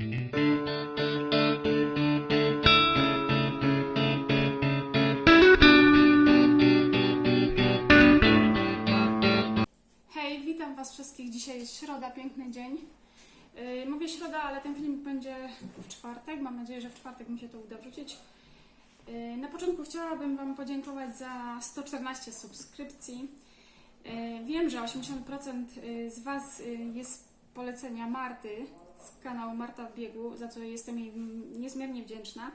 Hej, witam Was wszystkich. Dzisiaj jest środa, piękny dzień. Yy, mówię środa, ale ten film będzie w czwartek. Mam nadzieję, że w czwartek mi się to uda wrzucić. Yy, na początku chciałabym Wam podziękować za 114 subskrypcji. Yy, wiem, że 80% z Was jest polecenia Marty z kanału Marta w biegu, za co jestem jej niezmiernie wdzięczna.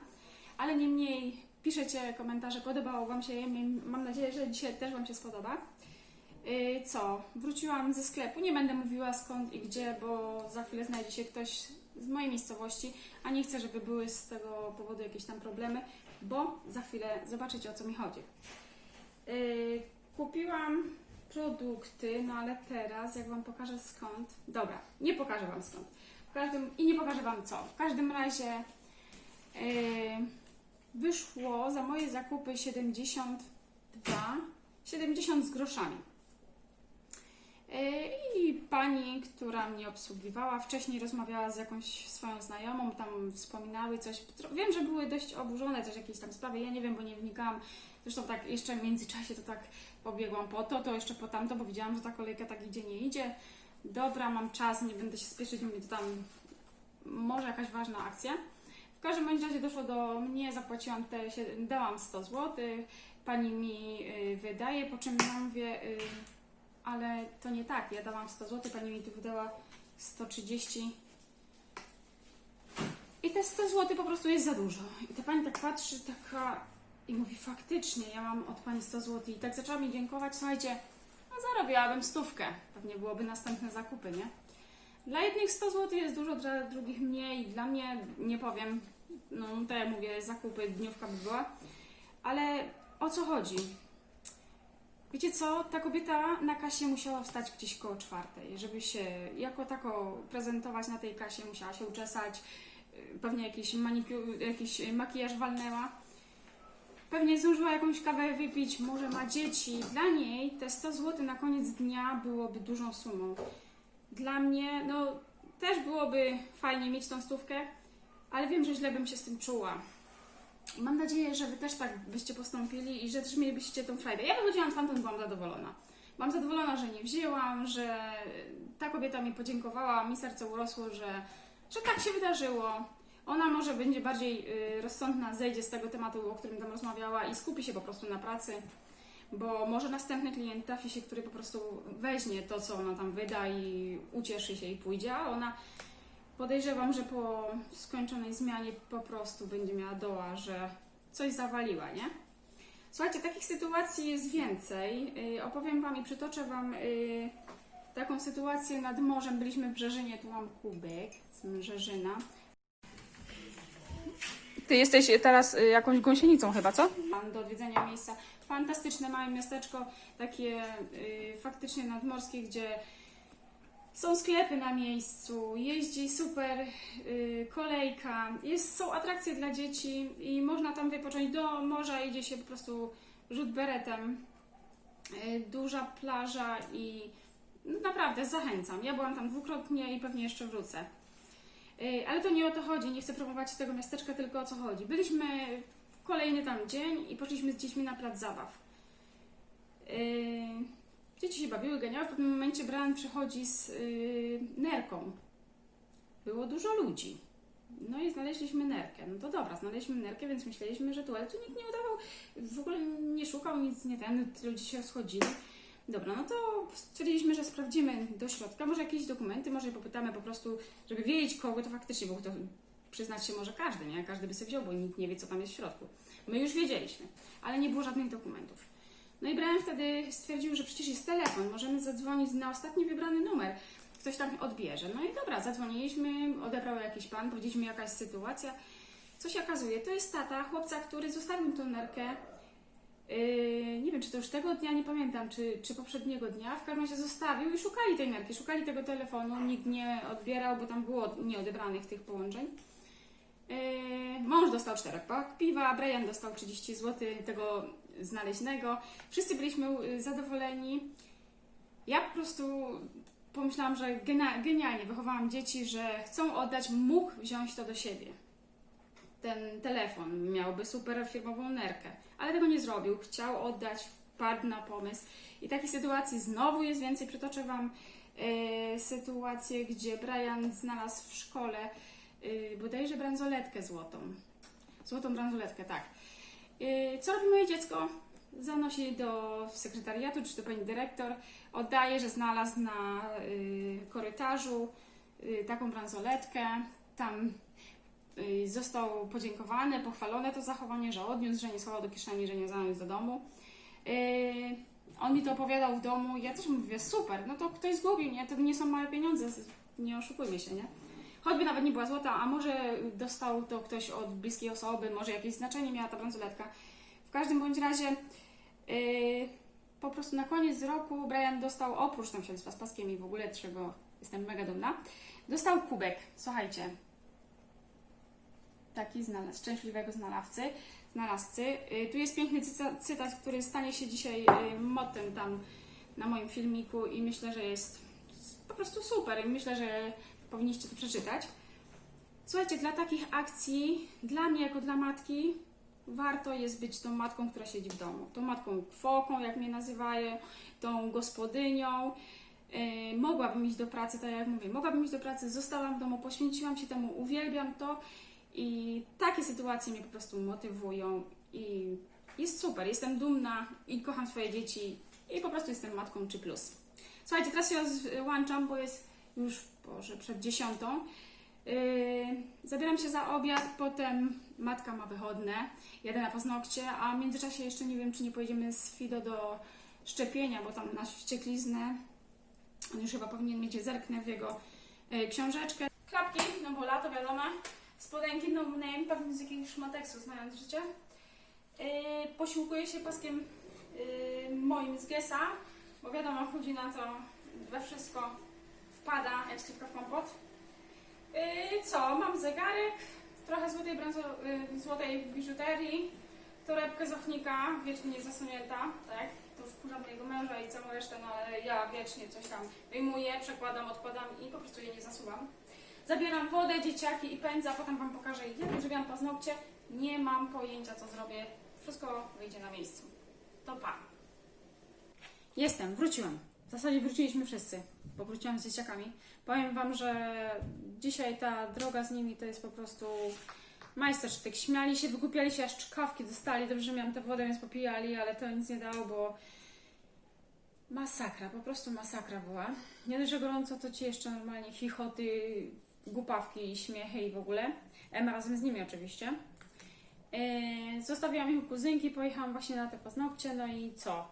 Ale niemniej piszecie komentarze, podobało Wam się. Mam nadzieję, że dzisiaj też Wam się spodoba. Yy, co? Wróciłam ze sklepu. Nie będę mówiła skąd i gdzie, bo za chwilę znajdzie się ktoś z mojej miejscowości, a nie chcę, żeby były z tego powodu jakieś tam problemy, bo za chwilę zobaczycie o co mi chodzi. Yy, kupiłam produkty, no ale teraz, jak Wam pokażę skąd. Dobra, nie pokażę Wam skąd. Każdym, I nie pokażę Wam co. W każdym razie yy, wyszło za moje zakupy 72, 70 z groszami. Yy, I pani, która mnie obsługiwała, wcześniej rozmawiała z jakąś swoją znajomą, tam wspominały coś. Wiem, że były dość oburzone, też jakieś tam sprawy, ja nie wiem, bo nie wnikałam. Zresztą tak jeszcze w międzyczasie to tak pobiegłam po to, to jeszcze po tamto, bo widziałam, że ta kolejka tak idzie, nie idzie. Dobra, mam czas, nie będę się spieszyć, mnie to tam może jakaś ważna akcja. W każdym bądź razie doszło do mnie, zapłaciłam te, dałam 100 zł, pani mi y, wydaje, po czym ja mówię, y, ale to nie tak, ja dałam 100 zł, pani mi tu wydała 130 i te 100 zł po prostu jest za dużo. I ta pani tak patrzy, taka i mówi, faktycznie, ja mam od pani 100 zł i tak zaczęła mi dziękować, słuchajcie, no zarobiłabym stówkę, pewnie byłoby następne zakupy, nie? Dla jednych 100 zł jest dużo, dla drugich mniej, dla mnie, nie powiem, no tak jak mówię, zakupy, dniówka by była, ale o co chodzi? Wiecie co, ta kobieta na kasie musiała wstać gdzieś koło czwartej, żeby się jako tako prezentować na tej kasie, musiała się uczesać, yy, pewnie jakiś, maniku- jakiś makijaż walnęła. Pewnie zdążyła jakąś kawę wypić, może ma dzieci. Dla niej te 100 zł na koniec dnia byłoby dużą sumą. Dla mnie, no też byłoby fajnie mieć tą stówkę, ale wiem, że źle bym się z tym czuła. Mam nadzieję, że Wy też tak byście postąpili i że też mielibyście tą frajdę. Ja wychodziłam stamtąd, byłam zadowolona. Byłam zadowolona, że nie wzięłam, że ta kobieta mi podziękowała, mi serce urosło, że, że tak się wydarzyło. Może będzie bardziej y, rozsądna, zejdzie z tego tematu, o którym tam rozmawiała i skupi się po prostu na pracy, bo może następny klient trafi się, który po prostu weźmie to, co ona tam wyda i ucieszy się i pójdzie, a ona Podejrzewam, że po skończonej zmianie po prostu będzie miała doła, że coś zawaliła, nie? Słuchajcie, takich sytuacji jest więcej. Yy, opowiem Wam i przytoczę Wam yy, taką sytuację nad morzem. Byliśmy w Brzeżynie, tu mam kubek z Brzeżyna. Ty jesteś teraz y, jakąś gąsienicą chyba, co? Do odwiedzenia miejsca. Fantastyczne małe miasteczko, takie y, faktycznie nadmorskie, gdzie są sklepy na miejscu, jeździ super y, kolejka, jest, są atrakcje dla dzieci i można tam wypocząć. Do morza idzie się po prostu rzut beretem. Y, duża plaża i no, naprawdę zachęcam. Ja byłam tam dwukrotnie i pewnie jeszcze wrócę. Y, ale to nie o to chodzi, nie chcę promować tego miasteczka, tylko o co chodzi. Byliśmy kolejny tam dzień i poszliśmy z dziećmi na plac zabaw. Y, Dzieci się bawiły, ganiały. W pewnym momencie Brian przychodzi z yy, nerką. Było dużo ludzi. No i znaleźliśmy nerkę. No to dobra, znaleźliśmy nerkę, więc myśleliśmy, że tu, ale tu nikt nie udawał, w ogóle nie szukał, nic nie ten, ludzie się rozchodzili. Dobra, no to stwierdziliśmy, że sprawdzimy do środka, może jakieś dokumenty, może popytamy po prostu, żeby wiedzieć kogo to faktycznie, bo to przyznać się może każdy, nie? Każdy by sobie wziął, bo nikt nie wie, co tam jest w środku. My już wiedzieliśmy, ale nie było żadnych dokumentów. No i Brian wtedy stwierdził, że przecież jest telefon, możemy zadzwonić na ostatni wybrany numer. Ktoś tam odbierze. No i dobra, zadzwoniliśmy, odebrał jakiś pan, powiedzieliśmy jakaś sytuacja. Co się okazuje, to jest tata chłopca, który zostawił tą nerkę. Yy, nie wiem, czy to już tego dnia, nie pamiętam, czy, czy poprzedniego dnia. W każdym razie zostawił i szukali tej nerki, szukali tego telefonu. Nikt nie odbierał, bo tam było nieodebranych tych połączeń. Yy, mąż dostał 4 pak piwa, Brian dostał 30 zł tego znaleźnego. Wszyscy byliśmy y, zadowoleni. Ja po prostu pomyślałam, że genialnie wychowałam dzieci, że chcą oddać, mógł wziąć to do siebie. Ten telefon miałby super firmową nerkę, ale tego nie zrobił. Chciał oddać, wpadł na pomysł. I takich sytuacji znowu jest więcej. Przytoczę Wam e, sytuację, gdzie Brian znalazł w szkole e, bodajże bransoletkę złotą. Złotą bransoletkę, tak. E, co robi moje dziecko? Zanosi do sekretariatu czy do pani dyrektor, oddaje, że znalazł na y, korytarzu y, taką bransoletkę. Tam został podziękowany, pochwalone to zachowanie, że odniósł, że nie schował do kieszeni, że nie zaniósł do domu. Y, on mi to opowiadał w domu, ja też mówię, super, no to ktoś zgubił, nie? To nie są małe pieniądze, nie oszukujmy się, nie? Choćby nawet nie była złota, a może dostał to ktoś od bliskiej osoby, może jakieś znaczenie miała ta bransoletka. W każdym bądź razie Yy, po prostu na koniec roku Brian dostał, oprócz tam śledztwa z paskiem i w ogóle, czego jestem mega dumna, dostał kubek. Słuchajcie, taki znalazł, szczęśliwego znalazcy, znalazcy. Yy, tu jest piękny cyta- cytat, który stanie się dzisiaj yy, mottem tam na moim filmiku i myślę, że jest po prostu super i myślę, że powinniście to przeczytać. Słuchajcie, dla takich akcji, dla mnie jako dla matki, warto jest być tą matką, która siedzi w domu. Tą matką kwoką, jak mnie nazywają, tą gospodynią. Yy, mogłabym iść do pracy, tak jak mówię, mogłabym iść do pracy, zostałam w domu, poświęciłam się temu, uwielbiam to i takie sytuacje mnie po prostu motywują i jest super, jestem dumna i kocham swoje dzieci i po prostu jestem matką czy plus. Słuchajcie, teraz się rozłączam, bo jest już, Boże, przed dziesiątą. Yy, zabieram się za obiad, potem matka ma wychodne, jadę na paznokcie, a w międzyczasie jeszcze nie wiem, czy nie pojedziemy z Fido do szczepienia, bo tam na wściekliznę on już chyba powinien mieć, zerknę w jego yy, książeczkę. Klapki, no bo lato wiadomo, spodenki no name, pewnie z jakiegoś szmateksu, znając życie. Yy, posiłkuję się paskiem yy, moim z Gesa, bo wiadomo, chodzi na to we wszystko wpada, jak śliwka w kompot. Yy, co? Mam zegarek, trochę złotej, branzo, yy, złotej biżuterii, torebkę z ochnika, wiecznie nie zasunięta, tak? To wkurza mojego męża i całą resztę, no ale ja wiecznie coś tam wyjmuję, przekładam, odkładam i po prostu je nie zasuwam. Zabieram wodę, dzieciaki i pędza, potem Wam pokażę, jak odżywiam paznokcie. Nie mam pojęcia, co zrobię. Wszystko wyjdzie na miejscu. To pa. Jestem, wróciłam. W zasadzie wróciliśmy wszyscy, bo wróciłam z dzieciakami. Powiem Wam, że dzisiaj ta droga z nimi to jest po prostu majstersztyk. Śmiali się, wygłupiali się, aż czkawki dostali. Dobrze, że miałam tę wodę, więc popijali, ale to nic nie dało, bo masakra, po prostu masakra była. Nie dość, że gorąco, to ci jeszcze normalnie chichoty, głupawki, i śmiechy i w ogóle. Emma razem z nimi oczywiście. Yy, zostawiłam ich u kuzynki, pojechałam właśnie na te paznokcie, no i co?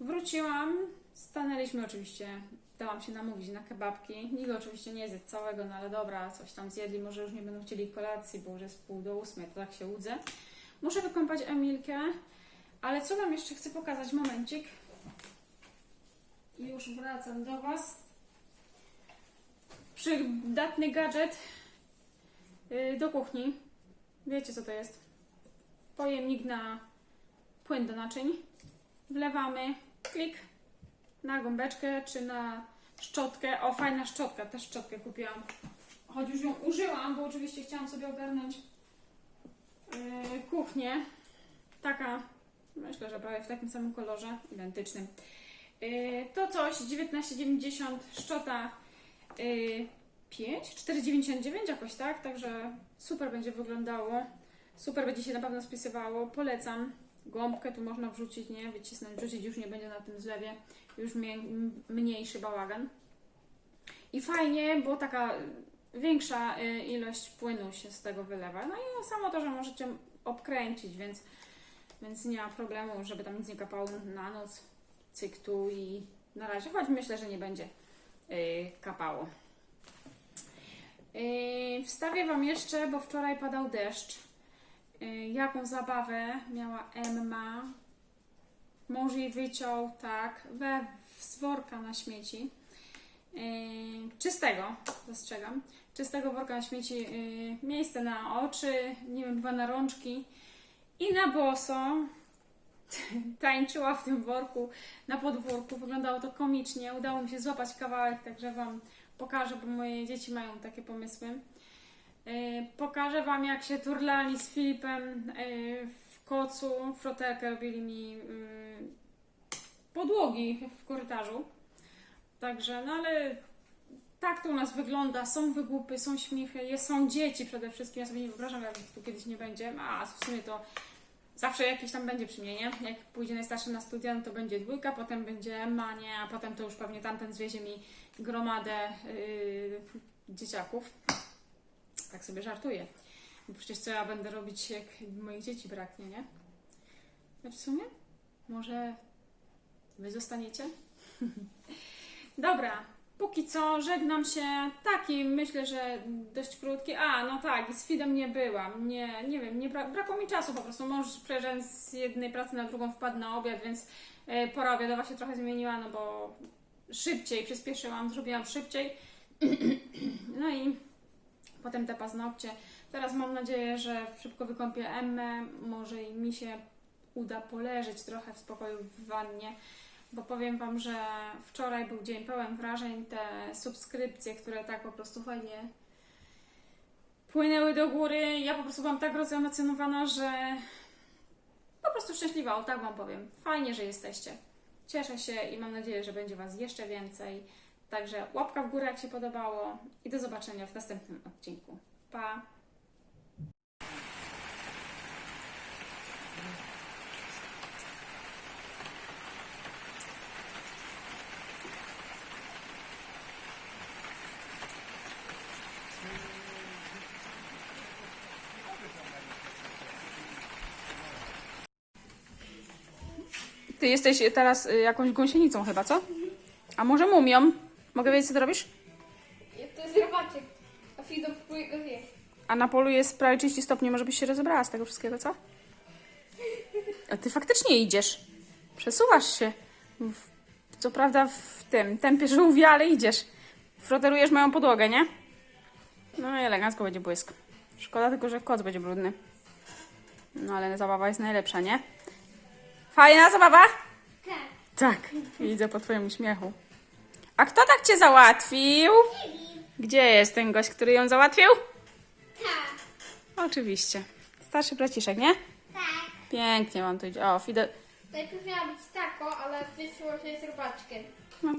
Wróciłam, stanęliśmy oczywiście, dałam się namówić na kebabki. Nikt oczywiście nie zjadł całego, no ale dobra, coś tam zjedli, może już nie będą chcieli kolacji, bo już jest pół do ósmej, to tak się łudzę. Muszę wykąpać Emilkę, ale co Wam jeszcze chcę pokazać, momencik. Już wracam do Was. Przydatny gadżet yy, do kuchni. Wiecie co to jest? Pojemnik na płyn do naczyń. Wlewamy, klik, na gąbeczkę czy na szczotkę. O, fajna szczotka, też szczotkę kupiłam. Choć już ją użyłam, bo oczywiście chciałam sobie ogarnąć yy, kuchnię. Taka, myślę, że prawie w takim samym kolorze, identycznym. Yy, to coś 19,90 szczota 5, 4,99 jakoś tak, także super będzie wyglądało. Super będzie się na pewno spisywało. Polecam. Gąbkę tu można wrzucić, nie? Wycisnąć, wrzucić, już nie będzie na tym zlewie. Już mniejszy bałagan. I fajnie, bo taka większa y, ilość płynu się z tego wylewa. No i samo to, że możecie obkręcić, więc, więc nie ma problemu, żeby tam nic nie kapało na noc. Cyk tu i na razie, choć myślę, że nie będzie y, kapało. Yy, Wstawię Wam jeszcze, bo wczoraj padał deszcz. Yy, Jaką zabawę miała Emma. Mąż jej wyciął, tak, we z worka na śmieci. Czystego, dostrzegam. Czystego worka na śmieci. Miejsce na oczy, nie wiem, dwa na rączki. I na boso tańczyła w tym worku na podwórku. Wyglądało to komicznie. Udało mi się złapać kawałek, także Wam pokażę, bo moje dzieci mają takie pomysły. Yy, Pokażę Wam, jak się turlali z Filipem yy, w kocu. Frotelkę robili mi yy, podłogi w korytarzu. Także, no ale tak to u nas wygląda. Są wygłupy, są śmiechy, jest, są dzieci przede wszystkim. Ja sobie nie wyobrażam, jak ich tu kiedyś nie będzie. A w sumie to zawsze jakiś tam będzie przy? Jak pójdzie najstarszy na studia, no to będzie dwójka, potem będzie Emma, nie? A potem to już pewnie tamten zwiezie mi gromadę yy, dzieciaków. Tak sobie żartuję. Bo przecież co ja będę robić, jak moich dzieci braknie, nie? Znaczy w sumie? Może wy zostaniecie? Dobra, póki co żegnam się. Taki myślę, że dość krótki. A, no tak, z Fidem nie byłam. Nie, nie wiem, nie bra- brakło mi czasu po prostu. Mąż przejeżdżając z jednej pracy na drugą wpadł na obiad, więc e, pora obiadowa się trochę zmieniła, no bo szybciej przyspieszyłam, zrobiłam szybciej. No i potem te paznokcie. Teraz mam nadzieję, że szybko wykąpię Emmę. Może i mi się uda poleżeć trochę w spokoju w wannie bo powiem Wam, że wczoraj był dzień pełen wrażeń. Te subskrypcje, które tak po prostu fajnie płynęły do góry. Ja po prostu byłam tak rozemocjonowana, że po prostu szczęśliwa, o tak Wam powiem. Fajnie, że jesteście. Cieszę się i mam nadzieję, że będzie Was jeszcze więcej. Także łapka w górę, jak się podobało i do zobaczenia w następnym odcinku. Pa! Ty jesteś teraz y, jakąś gąsienicą chyba, co? A może mumią? Mogę wiedzieć, co ty robisz? To jest robaczek. A Fido próbuje go zjeść. A na polu jest prawie 30 stopni, może byś się rozebrała z tego wszystkiego, co? A ty faktycznie idziesz. Przesuwasz się. W, co prawda w tym tempie żółwia, ale idziesz. Froterujesz moją podłogę, nie? No i elegancko będzie błysk. Szkoda tylko, że koc będzie brudny. No ale zabawa jest najlepsza, nie? Fajna zabawa? Tak. Tak, widzę po twoim uśmiechu. A kto tak cię załatwił? Gdzie jest ten gość, który ją załatwił? Tak. Oczywiście. Starszy braciszek, nie? Tak. Pięknie wam tu idzie. O, Fide... Najpierw miała być tako, ale wyszło, że jest robaczkiem.